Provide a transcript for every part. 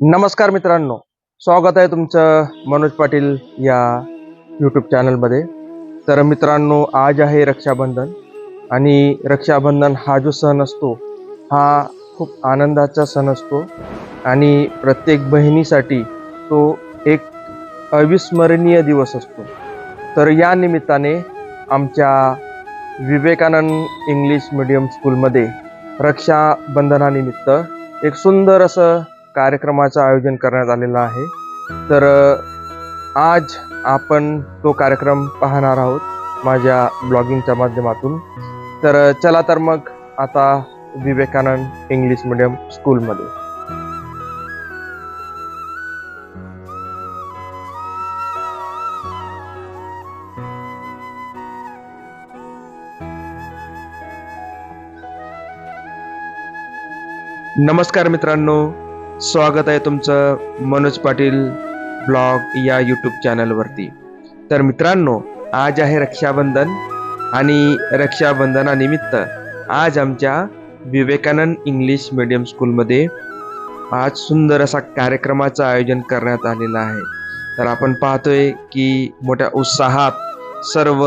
नमस्कार मित्रांनो स्वागत आहे तुमचं मनोज पाटील या यूट्यूब चॅनलमध्ये तर मित्रांनो आज आहे रक्षाबंधन आणि रक्षाबंधन हा जो सण असतो हा खूप आनंदाचा सण असतो आणि प्रत्येक बहिणीसाठी तो एक अविस्मरणीय दिवस असतो. तर या निमित्ताने आमच्या विवेकानंद इंग्लिश मीडियम स्कूलमध्ये रक्षाबंधनानिमित्त एक सुंदर असं कार्यक्रमाचं आयोजन करण्यात आलेलं आहे. तर आज आपण तो कार्यक्रम पाहणार आहोत माझ्या ब्लॉगिंगच्या माध्यमातून. तर चला तर मग आता विवेकानंद इंग्लिश मीडियम स्कूलमध्ये. नमस्कार मित्रांनो स्वागत आहे तुमचं मनोज पाटील ब्लॉग या यूट्यूब चॅनलवरती. तर मित्रांनो आज आहे रक्षाबंधन आणि रक्षाबंधनानिमित्त आज आमच्या विवेकानंद इंग्लिश मीडियम स्कूलमध्ये आज सुंदर असा कार्यक्रमाचं आयोजन करण्यात आलेलं आहे. तर आपण पाहतोय की मोठ्या उत्साहात सर्व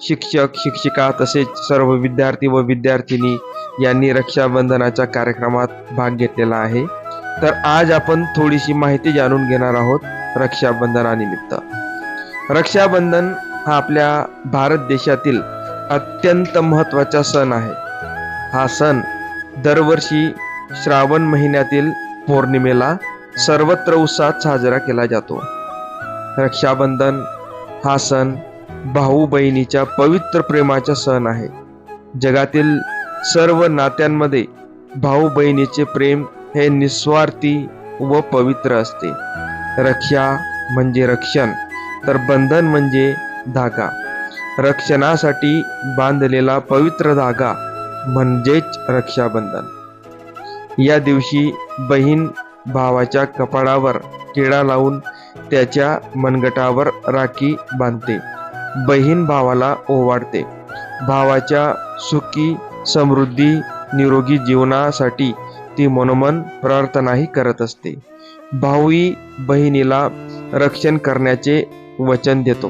शिक्षक शिक्षिका तसेच सर्व विद्यार्थी व विद्यार्थिनी यांनी रक्षाबंधनाच्या कार्यक्रमात भाग घेतलेला आहे. तर आज आपण थोडीशी माहिती जाणून घेणार आहोत रक्षाबंधनानिमित्त. रक्षाबंधन हा आपल्या भारत देशातील अत्यंत महत्त्वाचा सण आहे. हा सण दरवर्षी श्रावण महिन्यातील पौर्णिमेला सर्वत्र उत्साहात साजरा केला जातो. रक्षाबंधन हा सण भाऊ बहिणीच्या पवित्र प्रेमाचा सण आहे. जगातील सर्व नात्यांमध्ये भाऊ बहिणीचे प्रेम हे निस्वार्थी व पवित्र असते. रक्षा म्हणजे रक्षण तर बंधन म्हणजे धागा. रक्षणासाठी बांधलेला पवित्र धागा म्हणजेच रक्षाबंधन. या दिवशी बहीण भावाच्या कपाळावर टिळा लावून त्याच्या मनगटावर राखी बांधते. बहीण भावाला ओवाडते भावाच्या सुखी समृद्धी निरोगी जीवनासाठी ती मनोमन प्रार्थनाही करत असते. भाऊही बहिणीला रक्षण करण्याचे वचन देतो.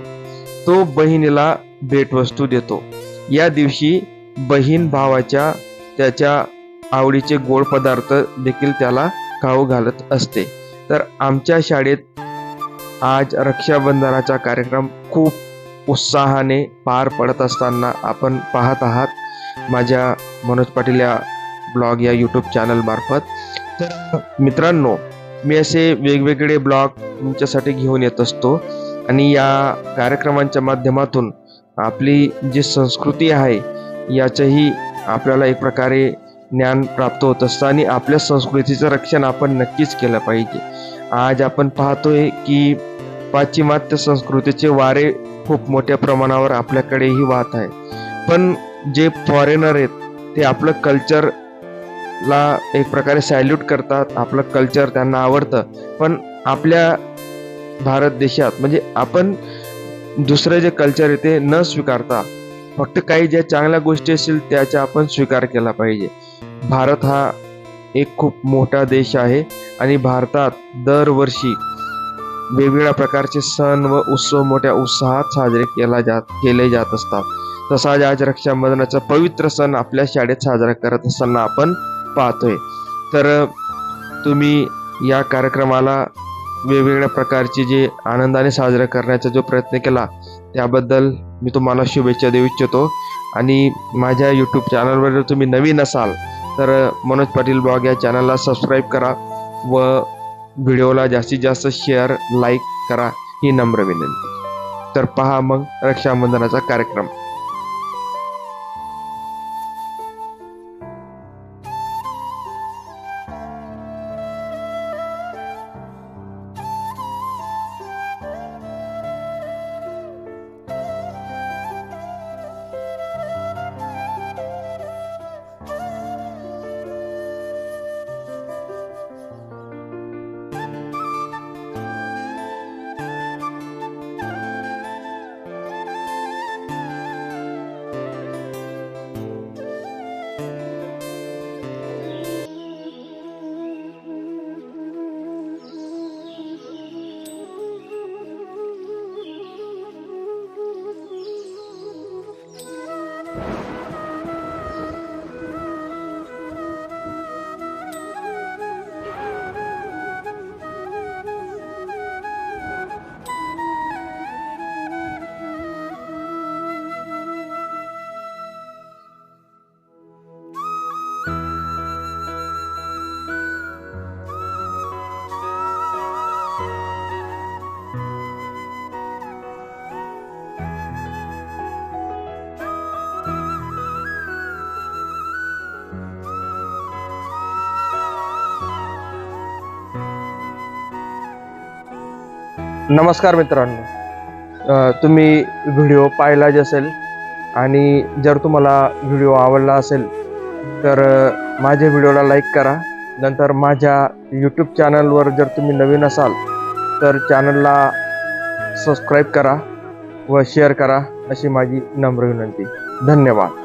तो बहिणीला भेटवस्तू देतो. या दिवशी बहीण भावाच्या त्याच्या आवडीचे गोड पदार्थ देखील त्याला खाऊ घालत असते. तर आमच्या शाळेत आज रक्षाबंधनाचा कार्यक्रम खूप उत्साहाने पार पडत असताना आपण पाहत आहात. माझ्या मनोज पाटील या ब्लॉग या यूट्यूब चॅनल मार्फत. तर मित्रांनो मी असे वेगवेगळे ब्लॉग तुमच्यासाठी घेऊन येत असतो आणि या कार्यक्रमांच्या माध्यमातून आपली जी संस्कृती आहे याचंही आपल्याला एक प्रकारे ज्ञान प्राप्त होत असतं आणि आपल्या संस्कृतीचं रक्षण आपण नक्कीच केलं पाहिजे. आज आपण पाहतोय की पाश्चिमात्य संस्कृतीचे वारे खूप मोठ्या प्रमाणावर आपल्याकडेही वाहत आहे पण जे फॉरेनर आहेत ते आपलं कल्चर ला एक प्रकारे सॅल्यूट करतात. आपलं कल्चर त्यांना आवडतं. पण आपल्या भारत देशात म्हणजे आपण दुसरं जे कल्चर आहे ते न स्वीकारता फक्त काही ज्या चांगल्या गोष्टी असतील त्याचा आपण स्वीकार केला पाहिजे. भारत हा एक खूप मोठा देश आहे आणि भारतात दरवर्षी वेगवेगळ्या प्रकारचे सण व उत्सव मोठ्या उत्साहात साजरे केला जात केले जात असतात. तसाच आज रक्षाबंधनाचा पवित्र सण आपल्या शाळेत साजरा करत असताना आपण पाहतोय. तर तुम्ही या कार्यक्रमाला वेगवेगळ्या प्रकारचे जे आनंदाने साजरा करण्याचा जो प्रयत्न केला त्याबद्दल मी तुम्हाला शुभेच्छा देऊ इच्छितो. आणि माझ्या यूट्यूब चॅनलवर जर तुम्ही नवीन असाल तर मनोज पाटील ब्लॉग या चॅनलला सबस्क्राईब करा व व्हिडिओला जास्तीत जास्त शेअर लाईक करा ही नम्र विनंती. तर पहा मग रक्षाबंधनाचा कार्यक्रम. नमस्कार मित्रांनो. तुम्ही व्हिडिओ पाहिलाच असेल आणि जर तुम्हाला व्हिडिओ आवडला असेल तर माझ्या व्हिडिओला लाईक करा. नंतर माझ्या यूट्यूब चॅनलवर जर तुम्ही नवीन असाल तर चॅनलला सबस्क्राईब करा व शेअर करा अशी माझी नम्र विनंती. धन्यवाद.